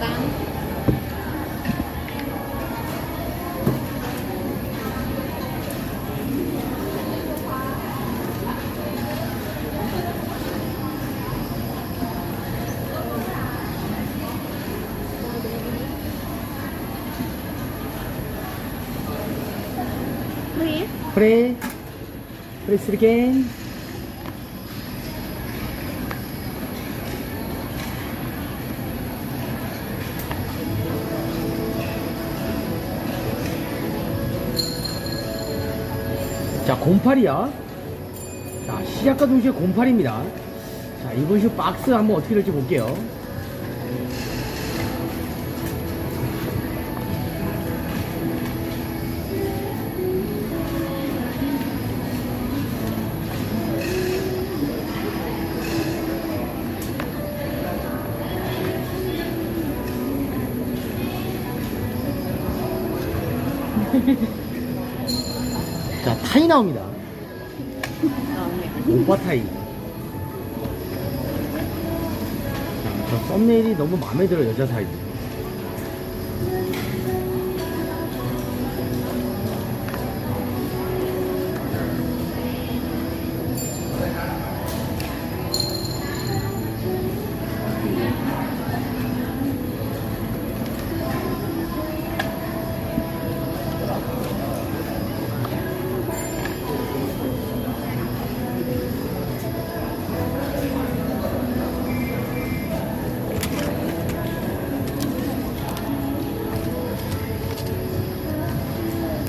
tám Free. 프레 프 레 쓰리겐 자 08이야? 자 시작과 동시에 08입니다. 자 이번 주 박스 한번 어떻게 될지 볼게요 타이 나옵니다. 오빠 타이 썸네일이 너무 마음에 들어 여자 사이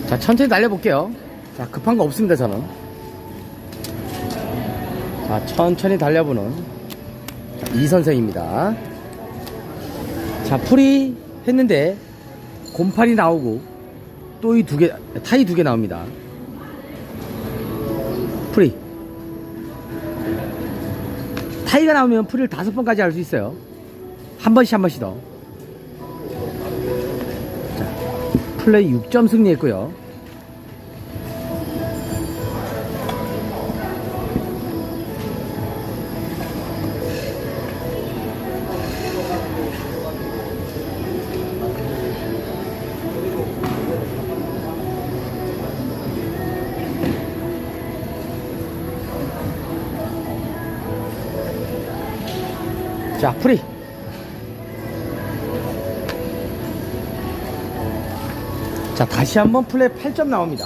자 천천히 달려볼게요. 자 급한 거 없습니다 저는. 자 천천히 달려보는 자, 이 선생입니다. 자 풀이 했는데 곰팔이 나오고 또 이 두 개 타이 두 개 나옵니다. 풀이. 타이가 나오면 풀이를 다섯 번까지 할 수 있어요. 한 번씩 한 번씩 더 플레이 6점 승리했고요. 자, 프리. 자, 다시 한번 플레이 8점 나옵니다.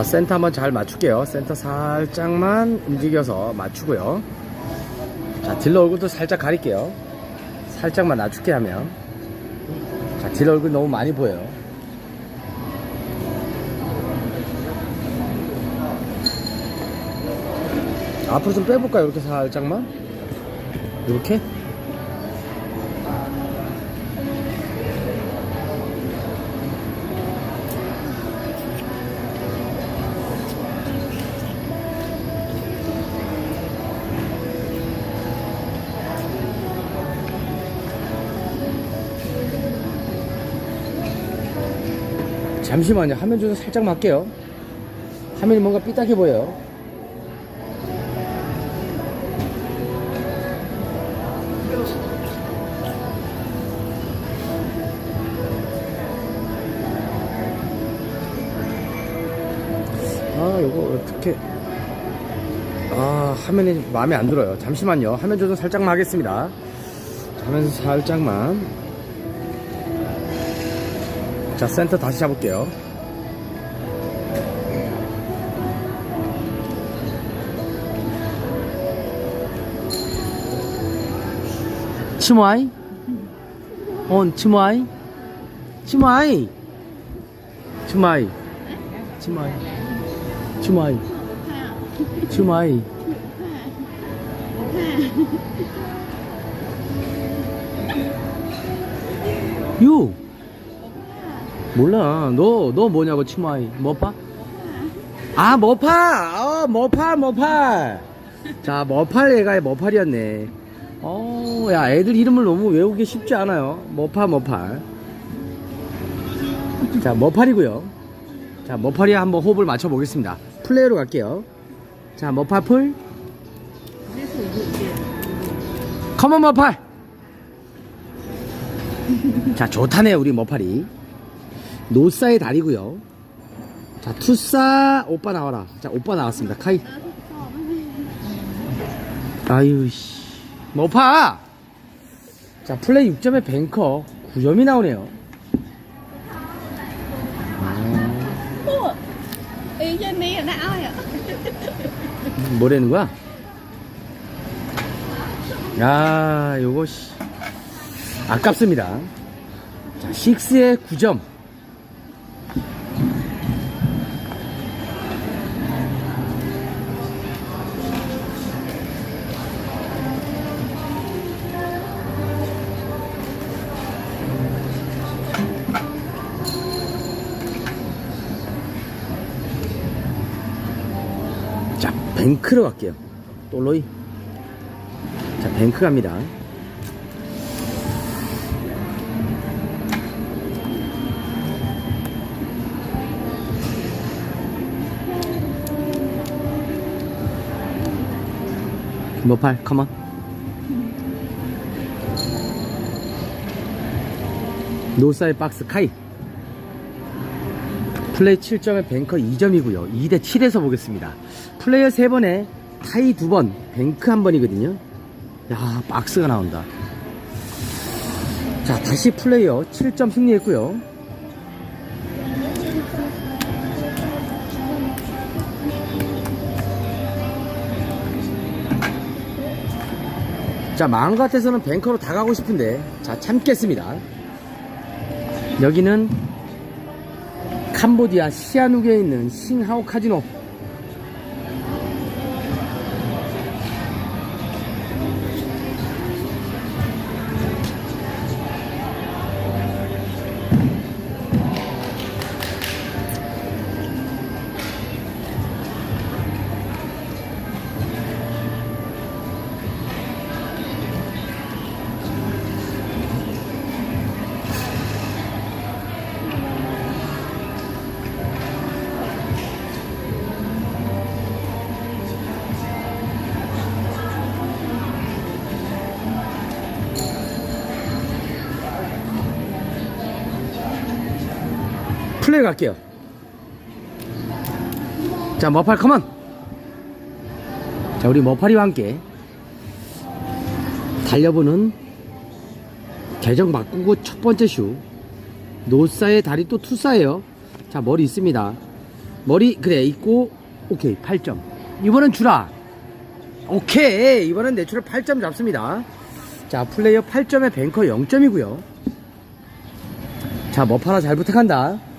자, 센터 한번 잘 맞출게요. 센터 살짝만 움직여서 맞추고요. 자, 딜러 얼굴도 살짝 가릴게요. 살짝만 낮출게 하면. 자, 딜러 얼굴 너무 많이 보여요. 앞으로 좀 빼볼까요? 이렇게 살짝만? 이렇게? 잠시만요. 화면 조정 살짝 맞게요. 화면이 뭔가 삐딱해 보여요. 아, 요거 어떻게. 아, 화면이 마음에 안 들어요. 잠시만요. 화면 조정 살짝만 하겠습니다. 자, 화면 살짝만. 자, 센터 다시 잡을게요. 치모아이? 온, 치모아이? 치모아이? 치모아이? 치모아이? 치모아이? 치모아이? 유! 몰라. 너, 너 뭐냐고, 치마이. 머파? 아, 머파! 어, 머팔, 머팔. 자, 머팔 애가 머팔이었네. 어, 야, 애들 이름을 너무 외우기 쉽지 않아요. 머파, 머팔. 자, 머팔이고요 자, 머팔이 한번 호흡을 맞춰보겠습니다. 플레이로 갈게요. 자, 머파풀. 컴온, 머팔! 자, 좋다네, 우리 머팔이. 노사의 다리고요 자, 투사, 오빠 나와라. 자, 오빠 나왔습니다. 카이. 아유, 씨. 머파! 자, 플레이 6점에 뱅커 9점이 나오네요. Ạ? 뭐라는 거야? 야, 씨. 아깝습니다. 자, 6에 9점. 뱅크로 갈게요. 또로이. 자, 뱅크 갑니다. 머팔, 컴온. 노사의 박스 카이. 플레이 7점에 뱅커 2점이고요. 2대 7에서 보겠습니다. 플레이어 3번에 타이 2번, 뱅크 1번이거든요. 야, 박스가 나온다. 자, 다시 플레이어 7점 승리했고요. 자, 마음 같아서는 뱅커로 다 가고 싶은데, 자, 참겠습니다. 여기는 캄보디아 시아누크에 있는 싱하오 카지노. 플레이 갈게요. 자, 머팔 컴온. 자, 우리 머팔이와 함께 달려보는 계정 바꾸고 첫 번째 슈. 노사의 다리 또 투사예요. 자, 머리 있습니다. 머리 그래 있고 오케이 8점. 이번엔 주라. 오케이 이번엔 내추럴 8점 잡습니다. 자, 플레이어 8점에 뱅커 0점이고요. 자, 머파라 잘 부탁한다.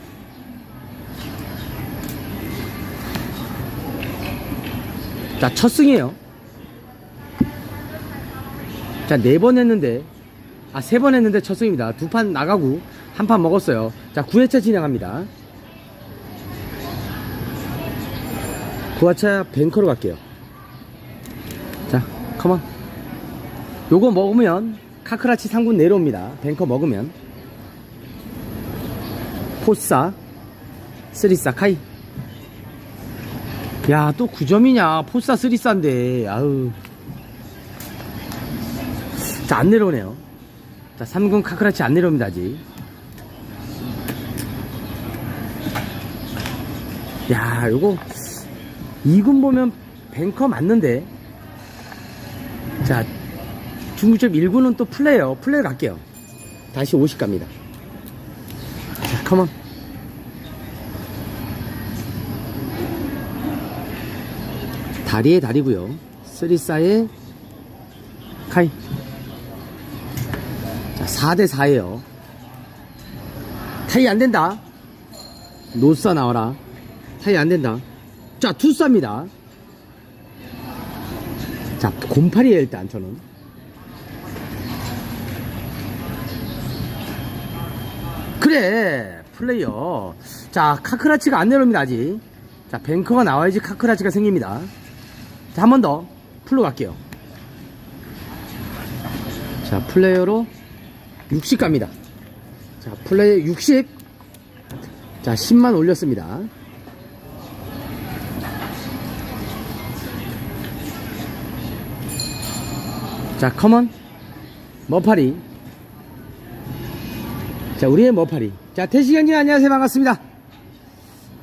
자, 첫 승이에요. 자, 네 번 했는데, 아, 세 번 했는데 첫 승입니다. 두 판 나가고, 한 판 먹었어요. 자, 9회차 진행합니다. 9화차 뱅커로 갈게요. 자, 컴온. 요거 먹으면, 카크라치 상군 내려옵니다. 뱅커 먹으면. 포사, 쓰리사 카이. 야, 또 9점이냐. 포사 3사인데. 아우. 자, 안 내려오네요. 자, 3군 카크라치 안 내려옵니다, 아직. 야, 요거 2군 보면 뱅커 맞는데. 자, 중국점 1군은 또 플레이어. 플레이 갈게요. 다시 50 갑니다. 자, 컴온. 다리에 다리고요. 쓰리사의 카이. 자, 4대 4예요. 타이 안 된다. 노사 나와라. 타이 안 된다. 자, 투사입니다. 자, 곰팔이에요, 일단 저는. 그래. 플레이어. 자, 카크라치가 안 내려옵니다, 아직. 자, 뱅커가 나와야지 카크라치가 생깁니다. 자, 한 번 더. 풀로 갈게요. 자, 플레이어로 60 갑니다. 자, 플레이어 60. 자, 10만 올렸습니다. 자, 컴온. 머파리. 자, 우리의 머파리. 자, 태시경님 안녕하세요. 반갑습니다.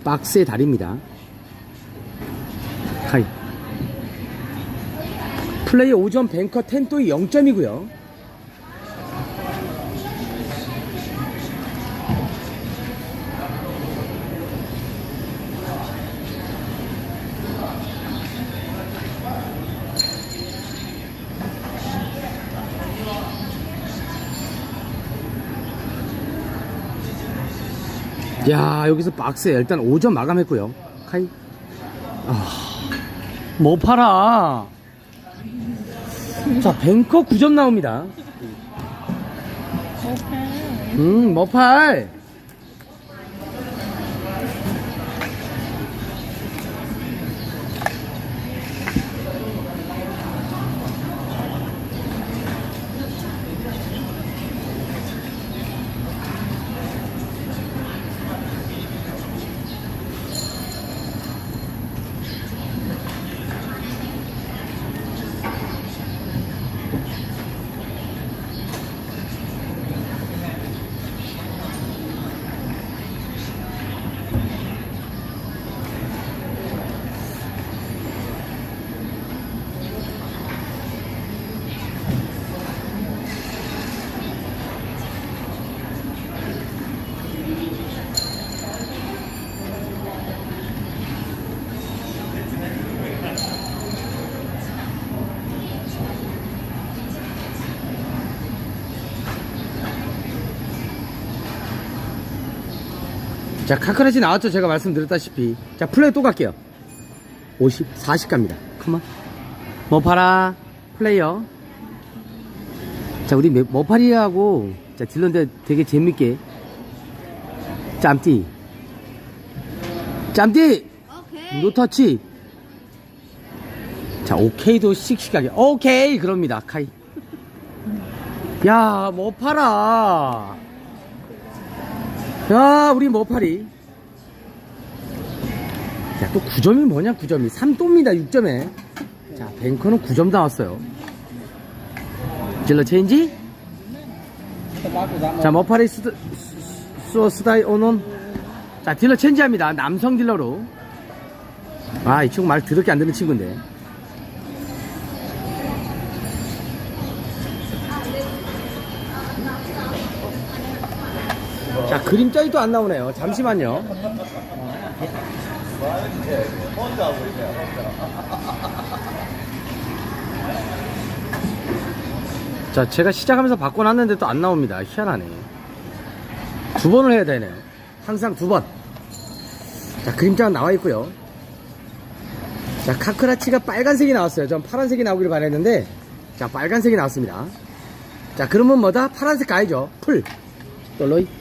박스의 달입니다. 하이. 플레이 5점 뱅커 텐토이 0점이고요. 야, 여기서 박스에 일단 5점 마감했고요. 카이. 아, 뭐 팔아? 자, 뱅커 9점 나옵니다. 음, 뭐 팔? 자, 카크라치 나왔죠? 제가 말씀드렸다시피. 자, 플레이 또 갈게요. 50, 40 갑니다. 컴온. 뭐 팔아? 플레이어. 자, 우리 뭐 머파리하고, 자, 딜런데 되게 재밌게. 짬띠. 짬띠! 노터치. 자, 오케이도 씩씩하게. 오케이! 그럽니다. 카이. 야, 뭐 팔아. 야, 우리 머파리. 야, 또 9점이 뭐냐, 9점이. 3또입니다, 6점에. 자, 뱅커는 9점 나왔어요. 질러 체인지? 자, 머파리 스드, 수, 스다이 오논. 자, 딜러 체인지 합니다. 남성 딜러로. 아, 이 친구 말 더럽게 안 듣는 친구인데. 그림자리 또안 나오네요. 잠시만요. 자, 제가 시작하면서 바꿔놨는데 또 안 나옵니다. 희한하네. 두 번을 해야 되네요. 항상 두 번. 자, 그림자가 나와 있고요. 자, 카크라치가 빨간색이 나왔어요. 전 파란색이 나오기를 바랬는데, 자, 빨간색이 나왔습니다. 자, 그러면 뭐다? 파란색 가야죠. 풀. 떨로이.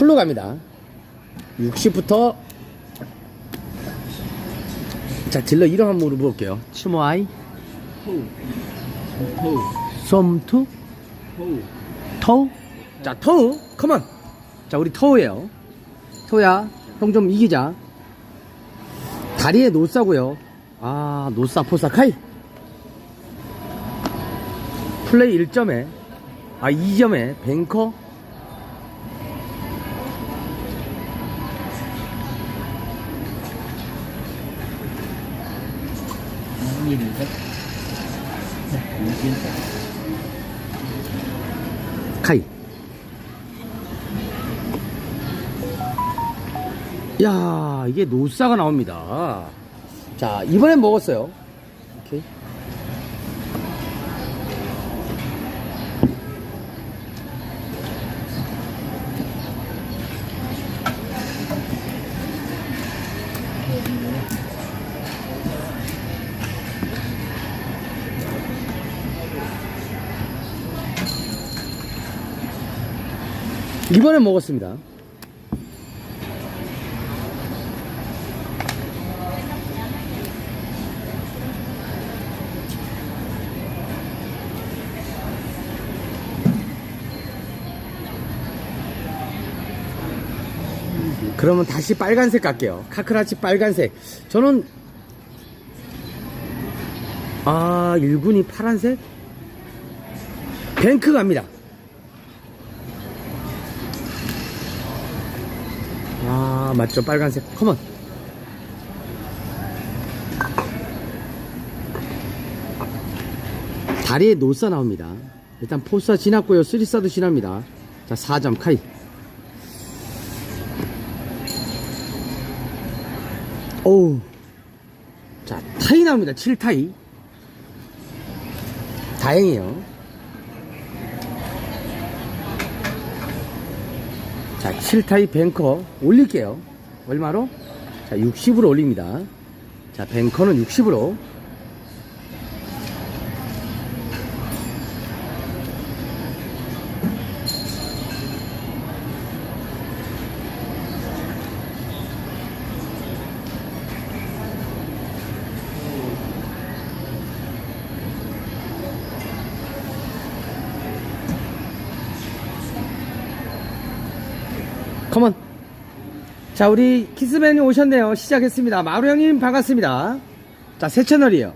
풀로 갑니다. 60부터 자 딜러 이름 한번 물어볼게요. 치모아이 솜투 토우 자 토우 컴온 자 우리 토우예요. 토야 형 좀 이기자. 다리에 노싸고요. 아 노싸 포사 카이 플레이 1점에 아 2점에 뱅커 카이. 야, 이게 노사가 나옵니다. 자, 이번엔 먹었어요. 오케이. 이번에 먹었습니다. 그러면 다시 빨간색 갈게요. 카크라치 빨간색. 저는 아, 1군이 파란색? 뱅크 갑니다. 아, 맞죠. 빨간색. 컴온. 다리에 노사 나옵니다. 일단 포사 지났고요. 쓰리사도 지납니다. 자, 4점 카이. 오우. 자, 타이 나옵니다. 7타이. 다행이에요. 자, 7타이 뱅커 올릴게요. 얼마로? 자, 60으로 올립니다. 자, 뱅커는 60으로. 컴온. 자, 우리 키스맨이 오셨네요. 시작했습니다. 마루 형님 반갑습니다. 자, 새 채널이에요.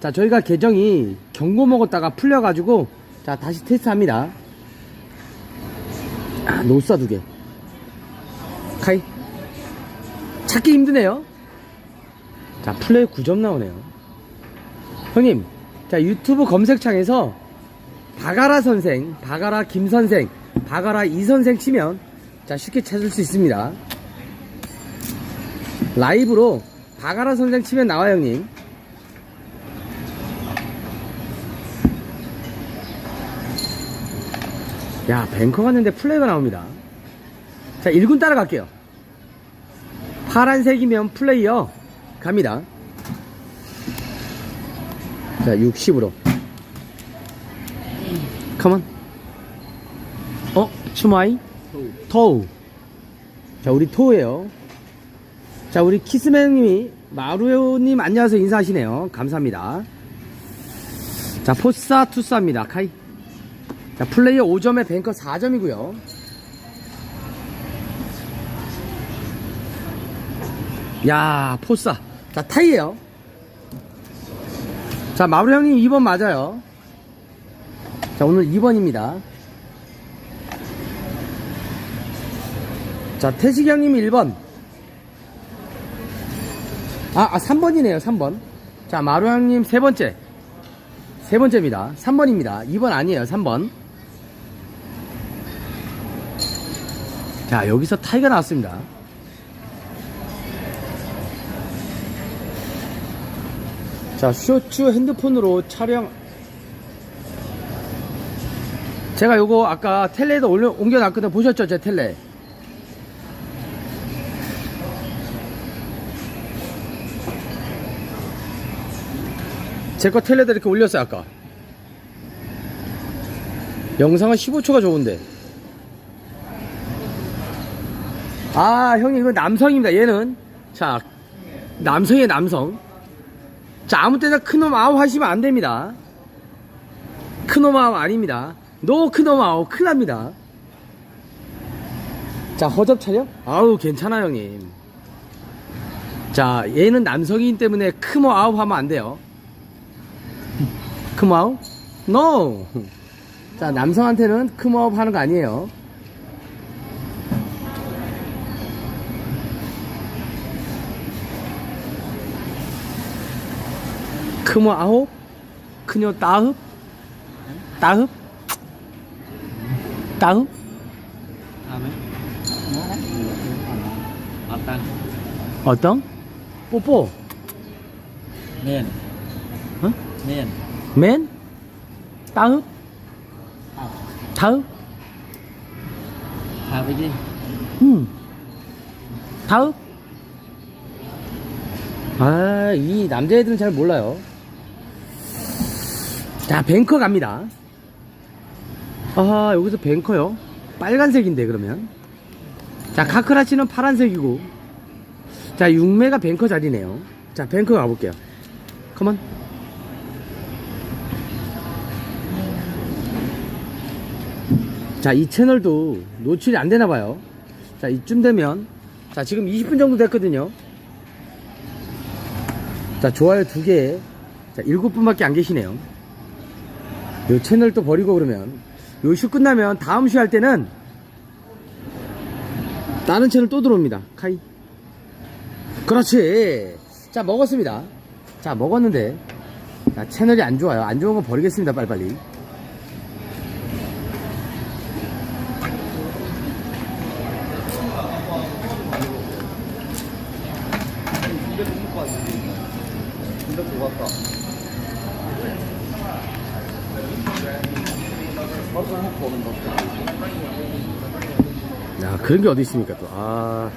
자, 저희가 계정이 경고 먹었다가 풀려가지고, 자, 다시 테스트 합니다. 아, 노사 두 개. 카이. 찾기 힘드네요. 자, 플레이 9점 나오네요. 형님, 자, 유튜브 검색창에서 바가라 선생, 바가라 김 선생, 바가라 이 선생 치면 자 쉽게 찾을 수 있습니다. 라이브로 바가라 선생 치면 나와 요 형님. 야 뱅커 갔는데 플레이가 나옵니다. 자 1군 따라갈게요. 파란색이면 플레이어 갑니다. 자 60으로. 컴온. 어? 추마이? 토우. 자, 우리 토우예요. 자, 우리 키스맨님이 마루님 안녕하세요 인사하시네요. 감사합니다. 자, 포사 투사입니다. 카이. 자, 플레이어 5점에 뱅커 4점이고요. 야, 포사. 자, 타이에요. 자, 마루 형님 2번 맞아요. 자, 오늘 2번입니다. 자, 태식이 형님이 1번. 아, 아, 3번이네요, 3번. 자, 마루 형님 세 번째. 세 번째입니다. 3번입니다. 2번 아니에요, 3번. 자, 여기서 타이가 나왔습니다. 자, 쇼츠 핸드폰으로 촬영. 제가 요거 아까 텔레에도 올려, 옮겨놨거든요. 보셨죠? 제 텔레. 제 거 텔레도 이렇게 올렸어요, 아까. 영상은 15초가 좋은데. 아, 형님, 이거 남성입니다, 얘는. 자, 남성의 남성. 자, 아무 때나 큰놈 아우 하시면 안 됩니다. 큰놈 아우 아닙니다. 노 큰놈 아우 큰일 납니다. 자, 허접 촬영? 아우, 괜찮아, 형님. 자, 얘는 남성이기 때문에 크모 아우 하면 안 돼요. 크마우? No! 자, 남성한테는 크마우 하는 거 아니에요. 크모 아홉? 크뇨 따흡? 따흡? 따흡? 어떤 어떤? 뽀뽀? 면, 어? 면, 맨? 아, 다흡? 다음이지. 음. 다음? 아, 이 남자애들은 잘 몰라요. 자, 뱅커 갑니다. 아, 여기서 뱅커요. 빨간색인데 그러면 자 카크라치는 파란색이고 자 6매가 뱅커 자리네요 자 뱅커 가볼게요 컴온 자 이 채널도 노출이 안 되나 봐요. 자 이쯤 되면 자 지금 20분 정도 됐거든요. 자 좋아요 두 개에 자 7분밖에 안 계시네요. 요 채널 또 버리고 그러면. 요 슈 끝나면 다음 슈 할 때는 다른 채널 또 들어옵니다. 카이. 그렇지. 자 먹었습니다. 자 먹었는데. 자 채널이 안 좋아요. 안 좋은 거 버리겠습니다 빨리빨리 야 그런 게 어디 있습니까 또 아.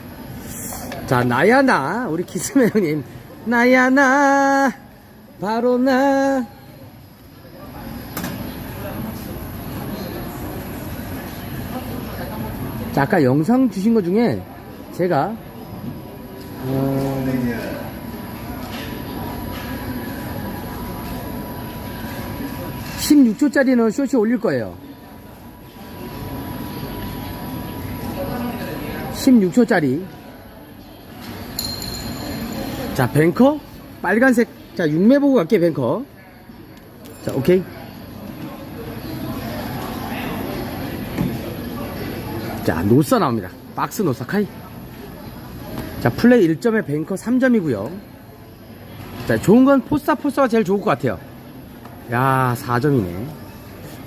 자 나야 나 우리 키스맨 형님 나야 나 바로 나 자, 아까 영상 주신 것 중에 제가 어... 16초짜리는 쇼츠 올릴 거예요. 16초짜리. 자, 뱅커. 빨간색. 자, 6매 보고 갈게, 뱅커. 자, 오케이. 자, 노사 나옵니다. 박스 노사 카이. 자, 플레이 1점에 뱅커 3점이고요. 자, 좋은 건 포스타 포스가 제일 좋을 것 같아요. 야, 4점이네.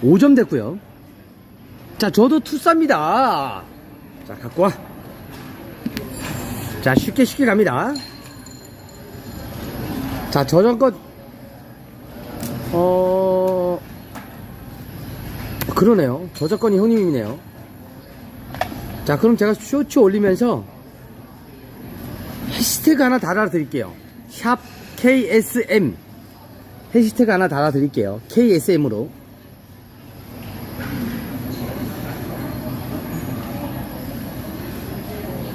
5점 됐고요. 자, 저도 투싸입니다. 자, 갖고 와. 자, 쉽게 쉽게 갑니다. 자, 저전껏 어, 그러네요. 저작권이 형님이네요. 자, 그럼 제가 쇼츠 올리면서 해시태그 하나 달아 드릴게요. 샵 KSM. 해시태그 하나 달아 드릴게요. KSM으로.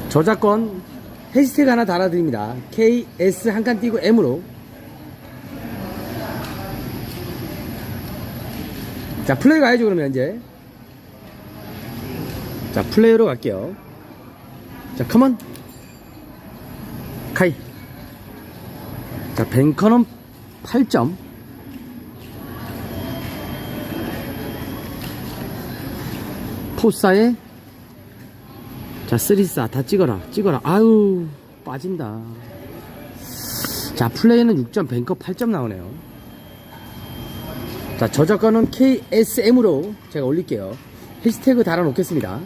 저작권 해시태그 하나 달아드립니다. KS 한 칸 띄고 M으로. 자, 플레이 가야죠, 그러면 이제. 자, 플레이로 갈게요. 자, 컴온. 카이. 자, 뱅커는 8점. 포사에 자, 쓰리싸 다 찍어라. 찍어라. 아유, 빠진다. 자, 플레이는 6점, 뱅커 8점 나오네요. 자, 저작권은 KSM으로 제가 올릴게요. 해시태그 달아 놓겠습니다.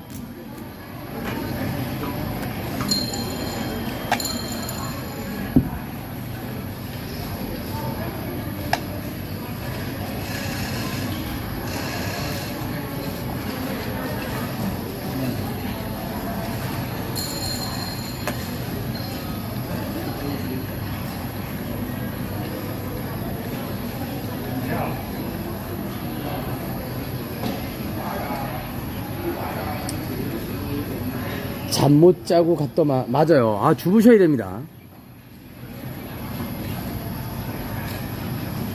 잠 못 자고 갔더만 맞아요. 아 주무셔야 됩니다.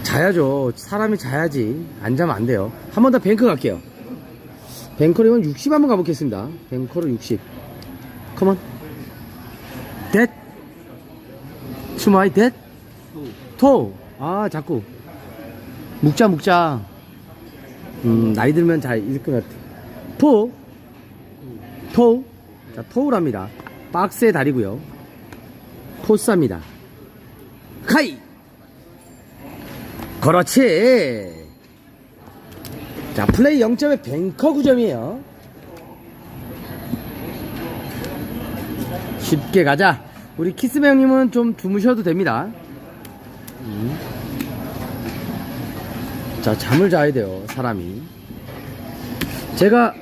자야죠. 사람이 자야지. 안 자면 안 돼요. 한 번 더 뱅크 갈게요. 뱅커로 60 한번 가보겠습니다. 뱅커로 60. 컴온. 댓. 수마이 댓. 토. 아 자꾸. 묵자 묵자. 음 나이 들면 잘 읽을 것 같아. 포. 토. 자, 토우랍니다. 박스의 다리고요. 포스합니다. 카이! 그렇지! 자, 플레이 0점에 뱅커 9점이에요. 쉽게 가자. 우리 키스맨 형님은 좀 주무셔도 됩니다. 음. 자, 잠을 자야 돼요, 사람이. 제가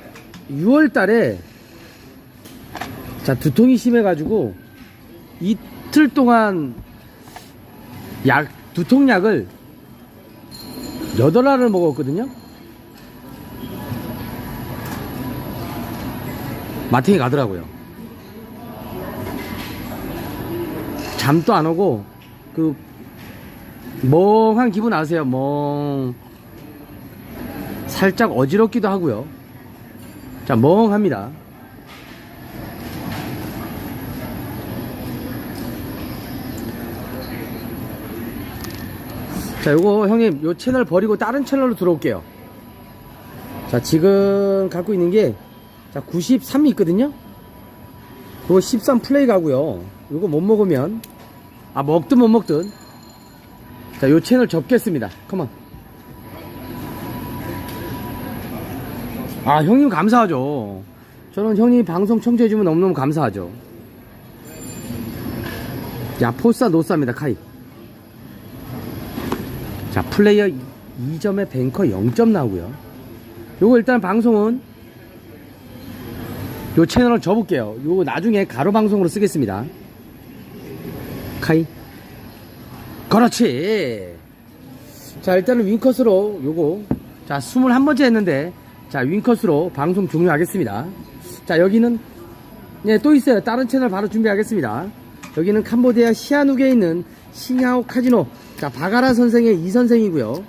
6월 달에 자, 두통이 심해가지고 이틀 동안 약, 두통약을 8알을 먹었거든요. 마팅이 가더라고요. 잠도 안 오고 그 멍한 기분 아세요? 멍 살짝 어지럽기도 하고요. 자 멍합니다. 자 요거 형님 요 채널 버리고 다른 채널로 들어올게요. 자 지금 갖고 있는 게자 93이 있거든요. 그거 13 플레이 가고요. 요거 못 먹으면 아 먹든 못 먹든 자 요 채널 접겠습니다. 컴온. 아 형님 감사하죠. 저는 형님 방송 청취해주면 너무너무 감사하죠. 야 포싸 노싸입니다 카이. 자 플레이어 2점에 뱅커 0점 나오고요. 요거 일단 방송은 요 채널을 접을게요. 요거 나중에 가로 방송으로 쓰겠습니다. 카이. 그렇지. 자, 일단은 윙컷으로 요거. 자, 21번째 했는데, 자, 윙컷으로 방송 종료하겠습니다. 자, 여기는, 네, 또 있어요. 다른 채널 바로 준비하겠습니다. 여기는 캄보디아 시아누게 있는 싱하오 카지노. 자, 바가라 선생의 이 선생이고요.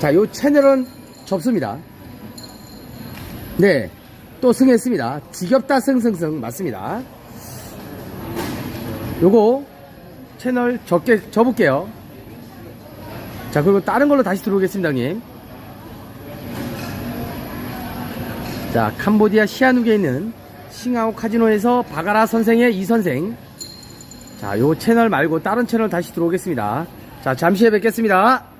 자, 요 채널은 접습니다. 네. 또 승했습니다. 지겹다 승승승 맞습니다. 요거 채널 적게 접을게요. 자 그리고 다른 걸로 다시 들어오겠습니다, 형님. 자 캄보디아 시아누게 있는 싱하오 카지노에서 바가라 선생의 이 선생. 자 요 채널 말고 다른 채널 다시 들어오겠습니다. 자 잠시 후에 뵙겠습니다.